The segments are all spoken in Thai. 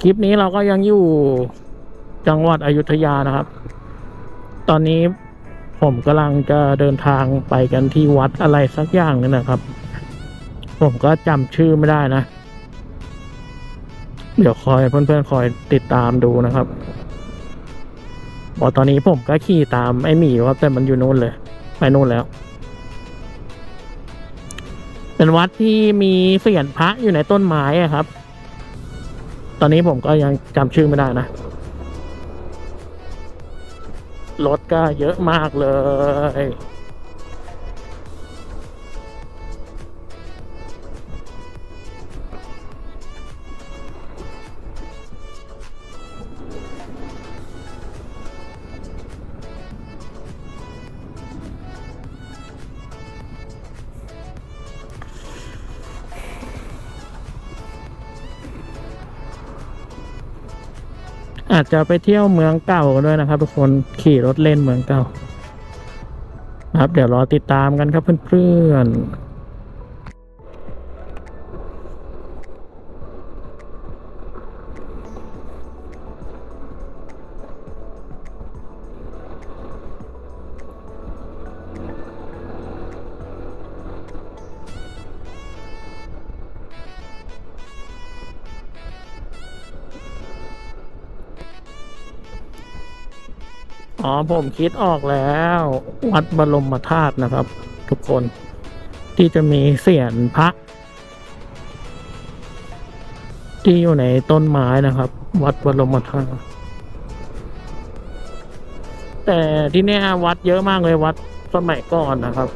คลิปนี้เราก็ยังอยู่จังหวัดอยุธยานะครับ ตอนนี้ผมกำลังจะเดินทางไปกันที่วัดอะไรสักอย่างนึงนะครับ ผมก็จำชื่อไม่ได้นะ เดี๋ยวคอยเพื่อนๆคอยติดตามดูนะครับบอกตอนนี้ผมก็ขี่ตามไอ้หมีว่าแต่มันอยู่นู่นเลย ไปนู่นแล้ว เป็นวัดที่มีเสียนพระอยู่ในต้นไม้ครับ ตอนนี้ผมก็ยังจำชื่อไม่ได้นะ รถก็เยอะมากเลย อาจจะไปเที่ยวเมืองเก่าด้วยนะครับ ทุกคนขี่รถเล่นเมืองเก่านะครับ เดี๋ยวรอติดตามกันครับเพื่อนๆ อ๋อผมคิดออกแล้ว วัดบรมธาตุนะครับ ทุกคนที่จะมีเสียนพระ ที่อยู่ในต้นไม้นะครับ วัดบรมธาตุแต่ที่นี่วัดเยอะมากเลยวัดสมัยก่อนนะครับ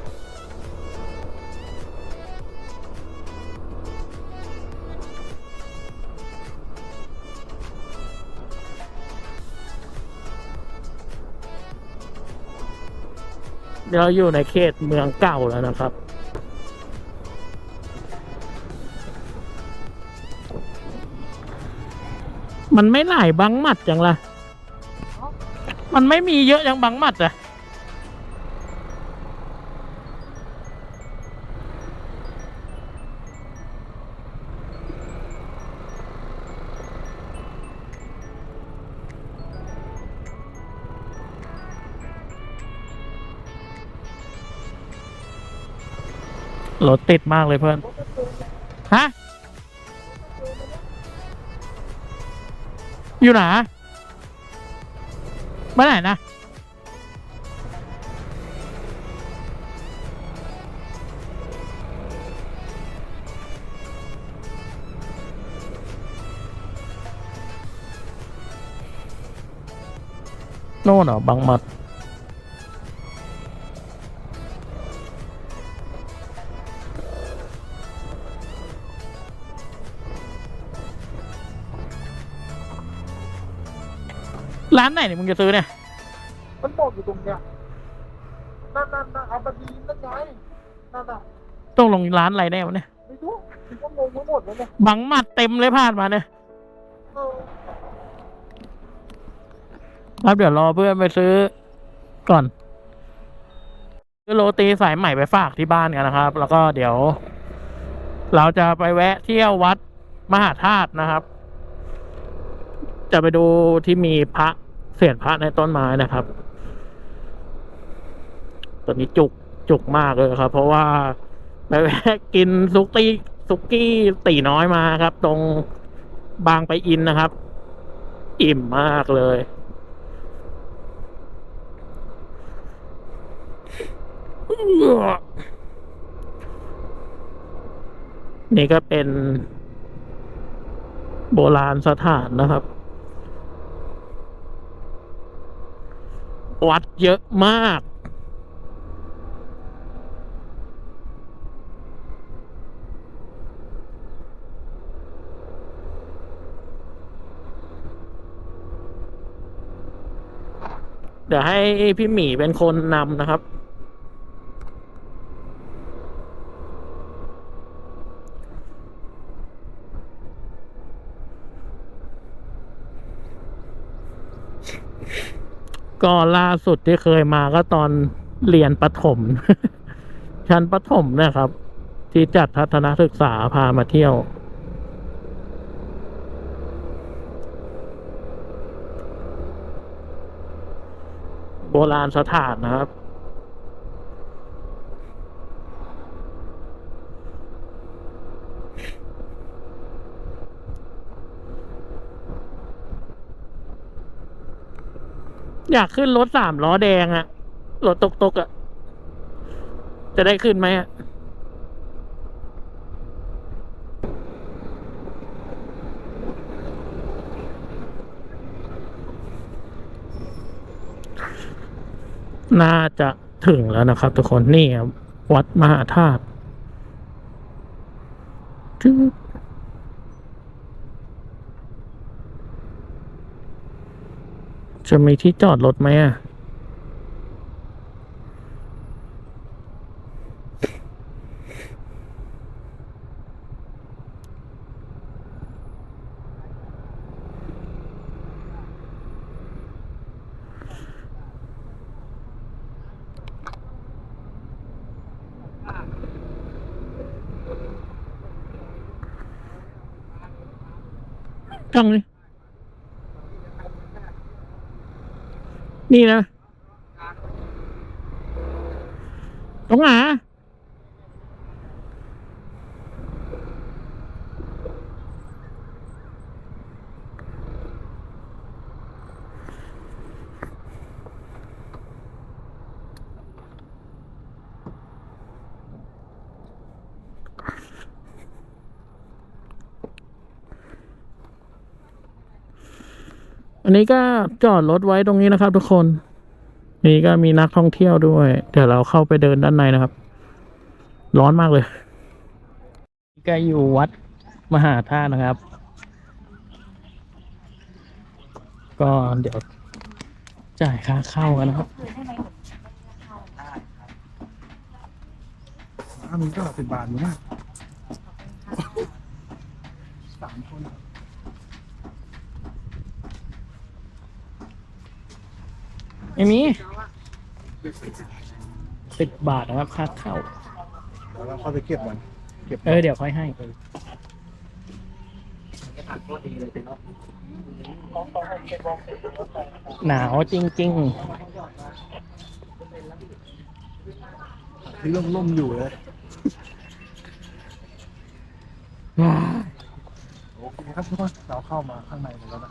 เราอยู่ในเขตเมืองเก่าแล้วนะครับ มันไม่หลายบังหมัดจังละมันไม่มีเยอะอย่างบังหมัดอะ รถติดมากเลยเพื่อน ฮะ อยู่ไหนเมื่อไหร่นะโน่นเหรอบังหมัด ร้านไหนเนี่ยมึงจะซื้อเนี่ย มันบอกอยู่ตรงเนี้ยนั่นนั่นนั่นเอาบดีนั่นไงนั่นน่ะต้องลงร้านอะไรแน่วะเนี่ย ไม่รู้มันก็งงไปหมดแล้วเนี่ยบังหมัดเต็มเลยผ่านมาเนี่ยเออครับเดี๋ยวรอเพื่อนไปซื้อก่อนซื้อโรตีสายใหม่ไปฝากที่บ้านกันนะครับ แล้วก็เดี๋ยว เราจะไปแวะเที่ยววัดมหาธาตุนะครับ จะไปดูที่มีพระเสียนพระในต้นไม้นะครับตอนนี้จุกจุกมากเลยครับ เพราะว่าไปแวะกินซุกี้ซุกี้ตีน้อยมาครับ ตรงบางไปอินนะครับ อิ่มมากเลย นี่ก็เป็นโบราณสถานนะครับ วัดเยอะมาก เดี๋ยวให้พี่หมีเป็นคนนำนะครับ ก็ล่าสุดที่เคยมาก็ตอนเรียนประถม ชั้นประถมนะครับ ที่จัดทัศนศึกษาพามาเที่ยว โบราณสถานนะครับ อยากขึ้นรถสามล้อแดงอะรถตกตกๆอะจะได้ขึ้นไหมอะน่าจะถึงแล้วนะครับ ทุกคนนี่วัดมหาธาตุ จะมีที่จอดรถไหมอะช่อ นี่นะตรงหา นนี้ก็จอดรถไว้ตรงนี้นะครับ ทุกคน นี่ก็มีนักท่องเที่ยวด้วย เดี๋ยวเราเข้าไปเดินด้านในนะครับ ร้อนมากเลยก็อยู่วัดมหาธาตุนะครับ ก็เดี๋ยวจ่ายค่าเข้ากันนะครับน้ำมันก็สิบบาทอยู่นะสามคน ไม่มีสิบบาทนะครับค่าเข้าเดี๋ยวเราเข้าไปเก็บมัน เก็บเออ เดี๋ยวค่อยให้ หนาวจริง ที่ร่มๆอยู่เลยๆว้าโอเคครับทุกคนเราเข้ามาข้างในกันแล้วนะ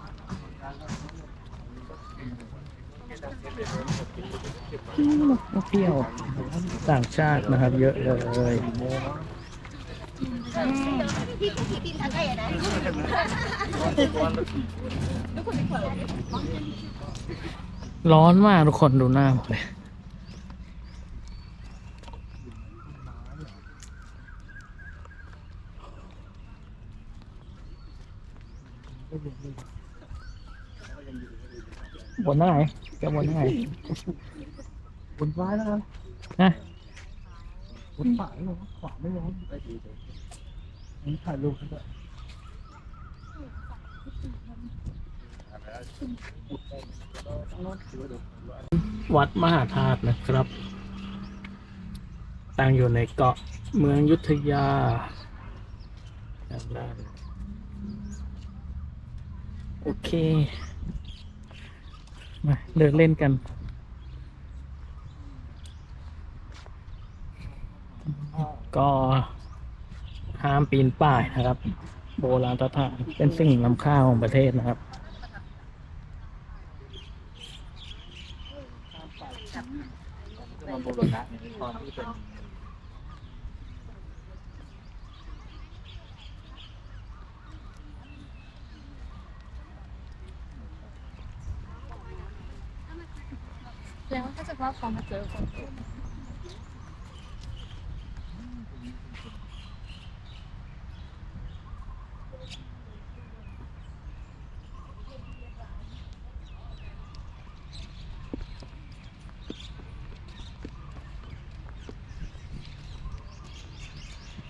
เที่ยวต่างชาตินะครับ เยอะเลยร้อนมากทุกคนดูหน้าผมเลยบนเท่าไหร่ แกบนเท่าไหร่บนซ้ายแล้วกันนะบนขวาไม่ร้อนขวาไม่ร้อนนี่ถ่ายรูปกันด้วยวัดมหาธาตุนะครับ ตั้งอยู่ในเกาะเมืองยุทธยาด้านล่างโอเค มาเดินเล่นกันก็ห้ามปีนป่ายนะครับ โบราณสถานเป็นสิ่งล้ำค่าของประเทศนะครับแล้วถ้าจะ ว่าเขามาเจอคน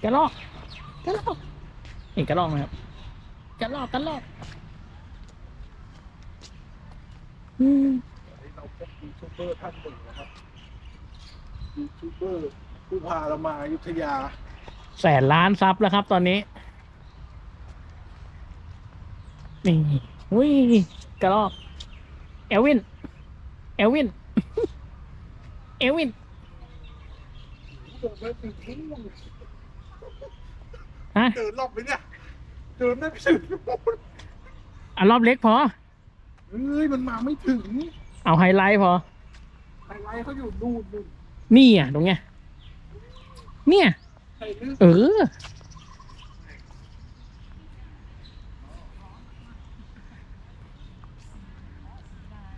กระลอกกระลอกเห็นกระลอกไหมครับกระลอกกระลอกอืม เราพบยูทู บเบอร์ท่านหนึ่งนะครับยูทูบเบอร์ผู้พาเรามาอยุธยา แสนล้านซับแล้วครับตอนนี้ นี่อุ้ยกระลอกเอลวิน เอลวิน เอวินเดินไปถึงทุ่งฮะ เดินรอบไปเนี่ย เดินได้ไปถึงนู่นอะรอบเล็กพอ เฮ้ย มันมาไม่ถึง เอาไฮไลท์พอ ไฮไลท์เขาอยู่นู่นนู่นนี่อะตรงเนี้ยเนี่ยไฮลึกเออ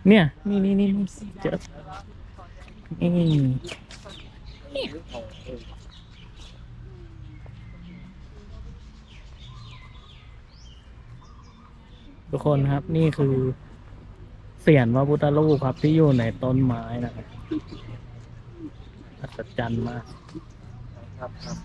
เนี่ย นี่นี่นี่นี่เจอนี่ทุกคนครับ นี่คือ เสียนพระพุทธรูปครับที่อยู่ในต้นไม้นะครับอัศจรรย์มากครับครับ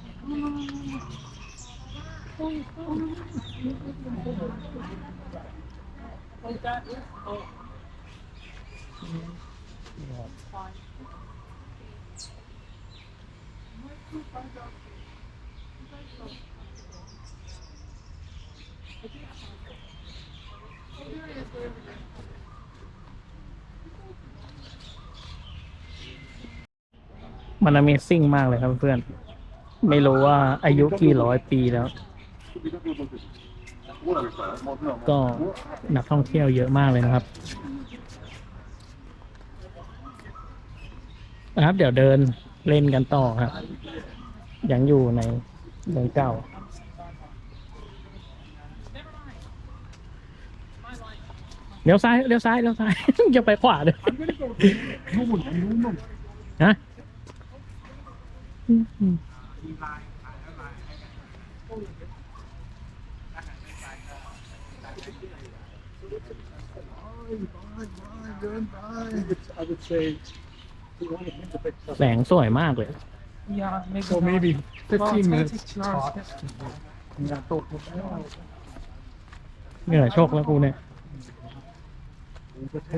มัน Amazing มากเลยครับเพื่อน ไม่รู้ว่าอายุกี่ร้อยปีแล้ว ก็นักท่องเที่ยวเยอะมากเลยนะครับนะครับ เดี๋ยวเดินเล่นกันต่อครับ ยังอยู่ในเมืองเก่าเลี้ยวซ้ายเลี้ยวซ้ายเลี้ยวซ้ายอย่าไปขวาเลยมันไม่ได้โดนนู่นนู่นนู่นฮะ เดินไป I would say แสงสวยมากเลย yeah maybe or maybe 15 minutes tops งานตกหมดแล้วเหนื่อยโชคแล้วกูเนี่ยประเ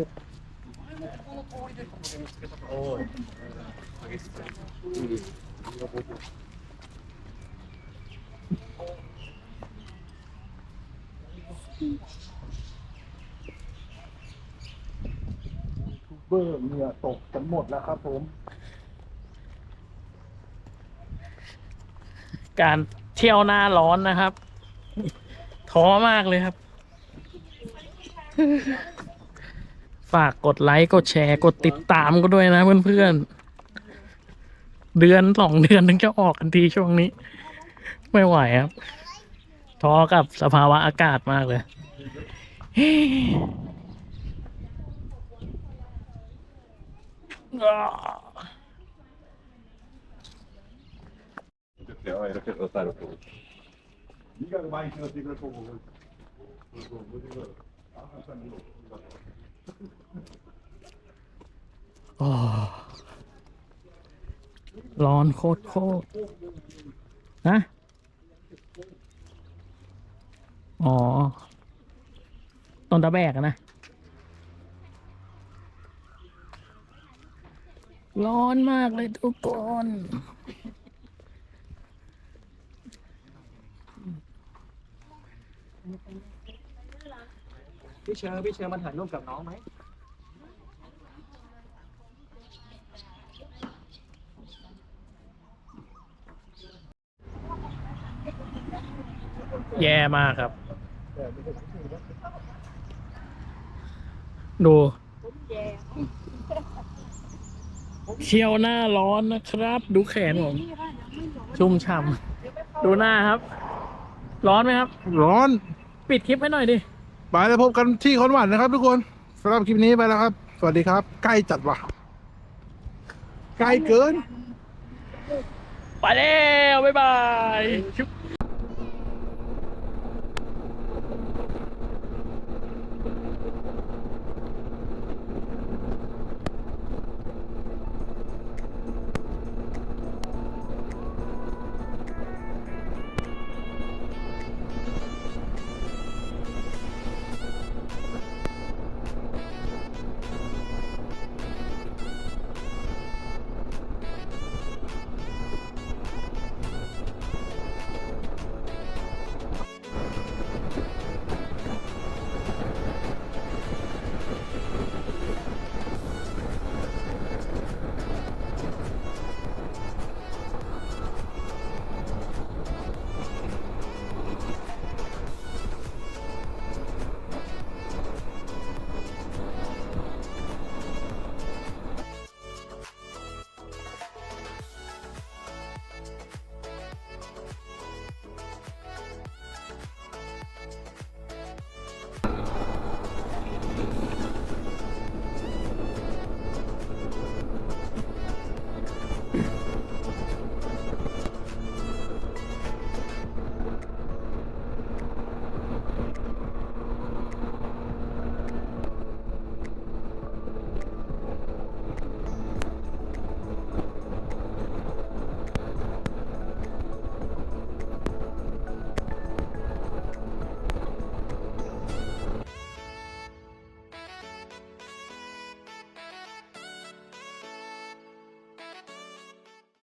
ทูบเบอร์เหงื่อตกกันหมดแล้วครับผมการเที่ยวหน้าร้อนนะครับ ท้อมากเลยครับ ฝากกดไลค์ กดแชร์ กดติดตามก็ด้วยนะเพื่อนๆ เดือนสองเดือนถึงจะออกกันทีช่วงนี้ ไม่ไหวครับท้อกับสภาวะอากาศมากเลย Ja, ร้อนโคตรโคตรนะอ๋อต้นตะแบกนะ ร้อนมากเลยทุกคนพี่เชอร์พี่เชอร์มาถ่ายรูปกับน้องไหม แย่มากครับ ดูเที่ยวหน้าร้อนนะครับ ดูแขนผมชุ่มช่ำดูหน้าครับ ร้อนไหมครับ ร้อนปิดคลิปให้หน่อยดิไปแล้วพบกันที่คอนหวันนะครับ ทุกคนสำหรับคลิปนี้ไปแล้วครับ สวัสดีครับ ใกล้จัดว่ะใกล้เกิน ไปแล้ว บ๊ายบาย